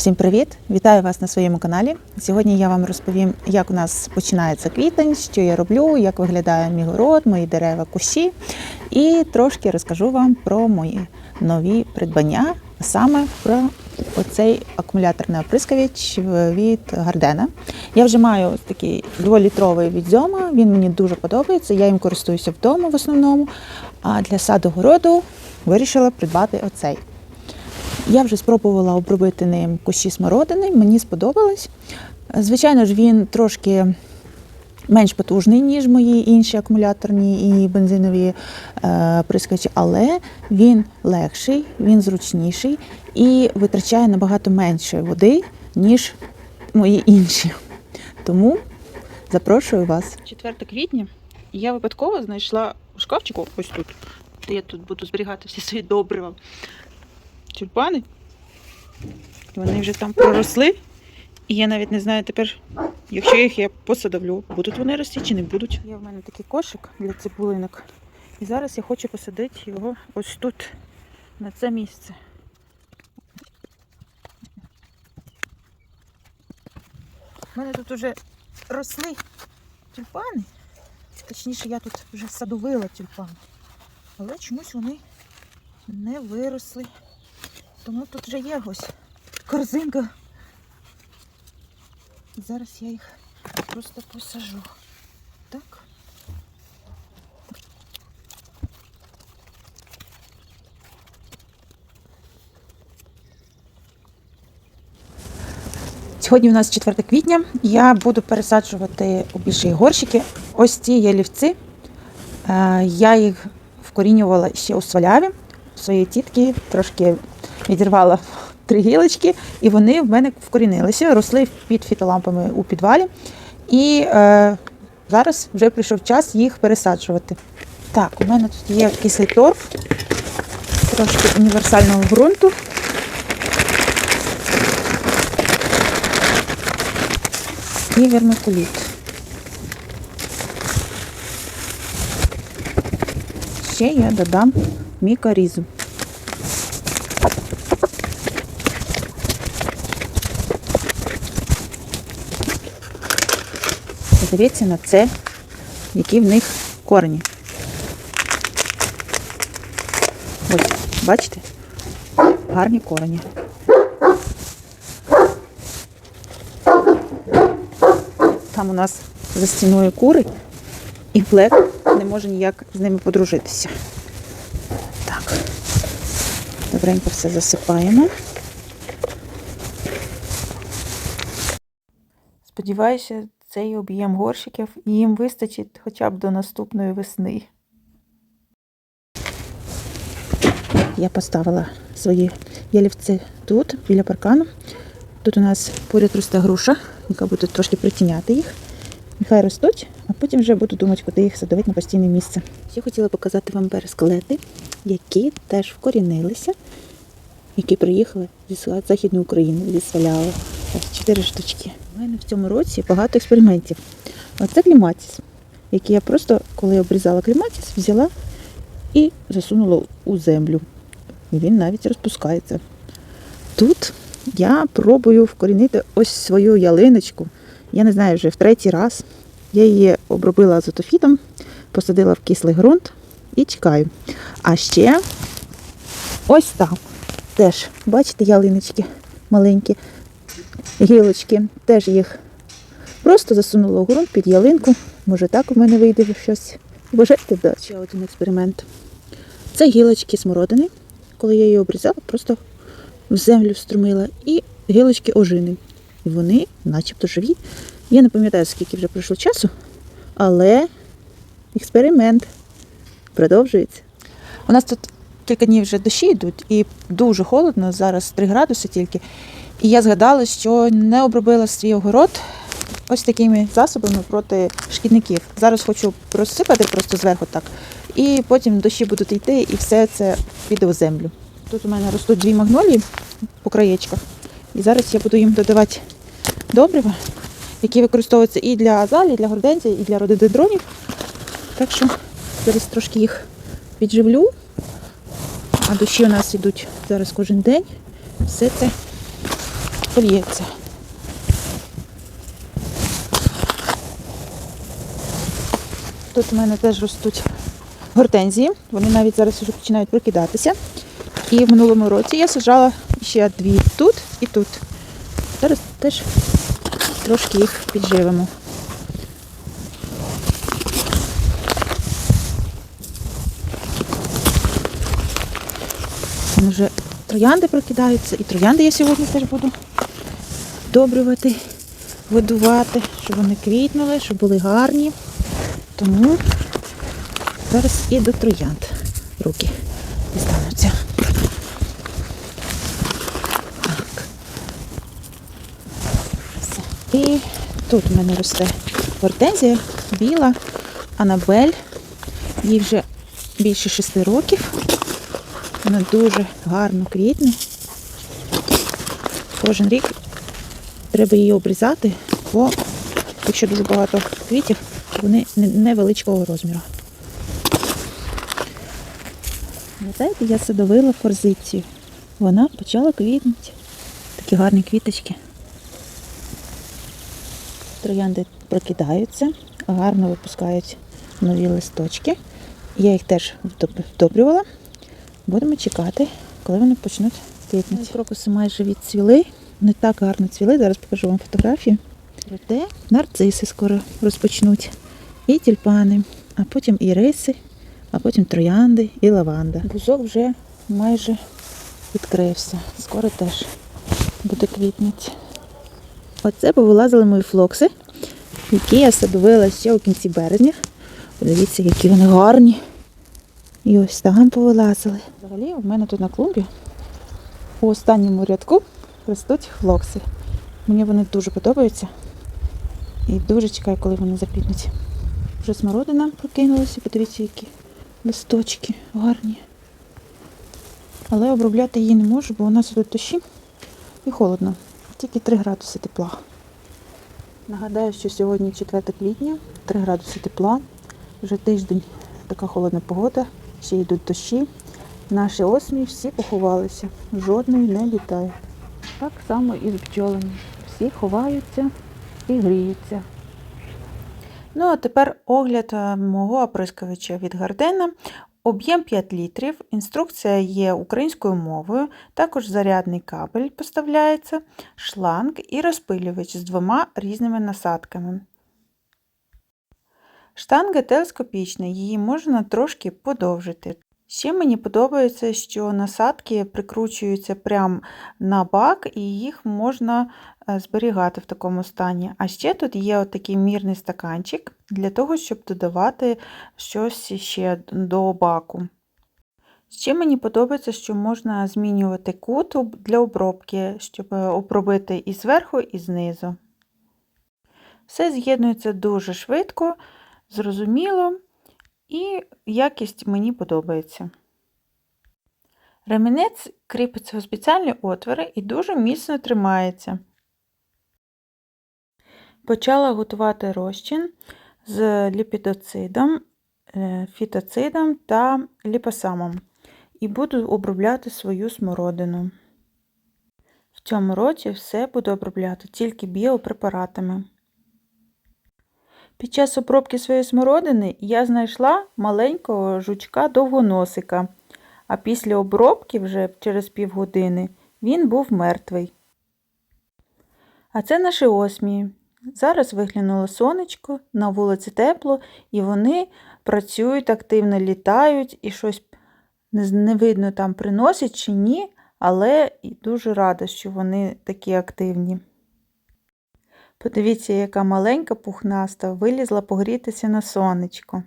Всім привіт! Вітаю вас на своєму каналі. Сьогодні я вам розповім, як у нас починається квітень, що я роблю, як виглядає мій город, мої дерева, кущі. І трошки розкажу вам про мої нові придбання, а саме про оцей акумуляторний оприскавач від Гардена. Я вже маю такий 2-літровий від Зьома, він мені дуже подобається. Я їм користуюся вдома в основному. А для саду городу вирішила придбати оцей. Я вже спробувала обробити ним кущі смородини, мені сподобалось. Звичайно ж, він трошки менш потужний, ніж мої інші акумуляторні і бензинові е, прискачі, але він легший, він зручніший і витрачає набагато менше води, ніж мої інші. Тому запрошую вас. 4 квітня я випадково знайшла у шкафчику ось тут, я тут буду зберігати всі свої добрива тюльпани. Вони вже там проросли. І я навіть не знаю тепер, якщо їх я посадовлю, будуть вони рости чи не будуть. Є в мене такий кошик для цибулинок. І зараз я хочу посадити його ось тут, на це місце. У мене тут вже росли тюльпани. Точніше, я тут вже садовила тюльпани. Але чомусь вони не виросли. Тому тут вже є ось корзинка. Зараз я їх просто посажу. Так. Сьогодні у нас 4 квітня. Я буду пересаджувати у більші горщики. Ось ці ялівці. Е, Я їх вкорінювала ще у сваляві своєї тітки, трошки відірвала три гілочки, і вони в мене вкорінилися, росли під фітолампами у підвалі. І е, зараз вже прийшов час їх пересаджувати. Так, у мене тут є кислий торф, трошки універсального ґрунту. І вермикуліт. Ще я додам мікорізу. Подивіться на це, які в них корені. Ось, бачите? Гарні корені. Там у нас за стіною кури, і Блек не може ніяк з ними подружитися. Так, добренько все засипаємо. Сподіваюся, цей об'єм горщиків і їм вистачить хоча б до наступної весни. Я поставила свої ялівці тут, біля паркану. Тут у нас поряд росте груша, яка буде трошки притіняти їх. Нехай ростуть, а потім вже буду думати, куди їх садовити на постійне місце. Ще хотіла показати вам бересклети, які теж вкорінилися, які приїхали зі Західної України, зі Сваляви. Ось чотири штучки. У мене в цьому році багато експериментів. Оце кліматіс, який я просто, коли обрізала кліматіс, взяла і засунула у землю. І він навіть розпускається. Тут я пробую вкорінити ось свою ялиночку. Я не знаю, вже в третій раз. Я її обробила азотофітом, посадила в кислий ґрунт і чекаю. А ще ось там теж, бачите, ялиночки маленькі, гілочки. Теж їх просто засунула у ґрунт під ялинку. Може так у мене вийде щось. Бажайте вдачі. Ще один експеримент. Це гілочки смородини. Коли я її обрізала, просто в землю струмила. І гілочки ожини. І вони начебто живі. Я не пам'ятаю, скільки вже пройшло часу, але експеримент продовжується. У нас тут кілька днів вже дощі йдуть і дуже холодно, зараз 3 градуси тільки. І я згадала, що не обробила свій огород ось такими засобами проти шкідників. Зараз хочу розсипати просто зверху так. І потім дощі будуть йти, і все це піде у землю. Тут у мене ростуть дві магнолії по краєчках. І зараз я буду їм додавати добрива, які використовуються і для азалії, і для гордензії, і для рододендронів. Так що зараз трошки їх підживлю. А дощі у нас йдуть зараз кожен день. Все це польється. Тут у мене теж ростуть гортензії. Вони навіть зараз вже починають прокидатися. І в минулому році я сажала ще дві тут і тут. Зараз теж трошки їх підживимо. Вон вже троянди прокидаються, і троянди я сьогодні теж буду добрювати, видувати, щоб вони квітнули, щоб були гарні. Тому зараз і до троянд руки дістануться. Так. Все. І тут в мене росте гортензія біла, Анабель. Їй вже більше шести років. Вона дуже гарно квітне. Кожен рік треба її обрізати, бо якщо дуже багато квітів, вони невеличкого розміру. Пам'ятаєте, я садовила форзицію. Вона почала квітнути. Такі гарні квіточки. Троянди прокидаються, гарно випускають нові листочки. Я їх теж вдобрювала. Будемо чекати, коли вони почнуть квітнути. Крокуси майже відцвіли. Не так гарно цвіли. Зараз покажу вам фотографію. Проте нарциси скоро розпочнуть. І тюльпани, а потім і риси, а потім троянди і лаванда. Бузок вже майже відкрився. Скоро теж буде квітнути. Оце повилазили мої флокси, які я садовила ще у кінці березня. Подивіться, які вони гарні. І ось там повилазили. Взагалі, у мене тут на клумбі у останньому рядку ростуть флокси. Мені вони дуже подобаються. І дуже чекаю, коли вони заквітнуть. Вже смородина прокинулася, подивіться, які листочки гарні. Але обробляти її не можу, бо у нас тут дощі і холодно. Тільки 3 градуси тепла. Нагадаю, що сьогодні 4 квітня, 3 градуси тепла. Вже тиждень така холодна погода, ще йдуть дощі. Наші осмі всі поховалися, жодної не літає. Так само і з бджолами. Всі ховаються і гріються. Ну, а тепер огляд е, мого оприскувача від Гардена. Об'єм 5 літрів, інструкція є українською мовою, також зарядний кабель поставляється, шланг і розпилювач з двома різними насадками. Штанга телескопічна, її можна трошки подовжити. Ще мені подобається, що насадки прикручуються прямо на бак і їх можна е, зберігати в такому стані. А ще тут є отакий мірний стаканчик для того, щоб додавати щось ще до баку. Ще мені подобається, що можна змінювати кут для обробки, щоб е, обробити і зверху, і знизу. Все з'єднується дуже швидко, зрозуміло, і якість мені подобається. Ремінець кріпиться у спеціальні отвори і дуже міцно тримається. Почала готувати розчин з ліпідоцидом, е, фітоцидом та ліпосамом і буду обробляти свою смородину. В цьому році все буду обробляти тільки біопрепаратами. Під час обробки своєї смородини я знайшла маленького жучка довгоносика, а після обробки вже через півгодини він був мертвий. А це наші осмії. Зараз виглянуло сонечко, на вулиці тепло, і вони працюють активно, літають і щось не видно там приносять чи ні, але дуже рада, що вони такі активні. Подивіться, яка маленька пухнаста вилізла погрітися на сонечко.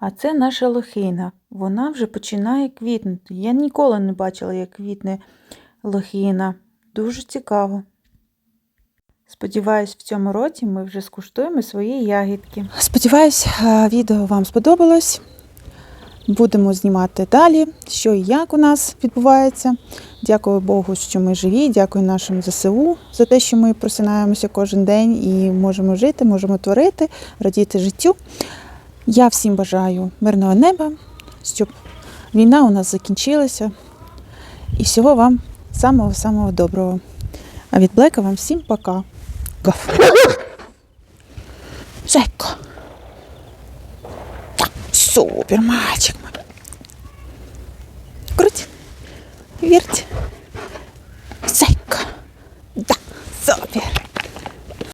А це наша лохина. Вона вже починає квітнути. Я ніколи не бачила, як квітне лохина. Дуже цікаво. Сподіваюсь, в цьому році ми вже скуштуємо свої ягідки. Сподіваюсь, відео вам сподобалось. Будемо знімати далі, що і як у нас відбувається. Дякую Богу, що ми живі. Дякую нашим ЗСУ за те, що ми просинаємося кожен день і можемо жити, можемо творити, радіти життю. Я всім бажаю мирного неба, щоб війна у нас закінчилася. І всього вам самого-самого доброго. А від Блека вам всім пока. Гав. Супер, мальчик мой. Верть. Зайка. Да, супер.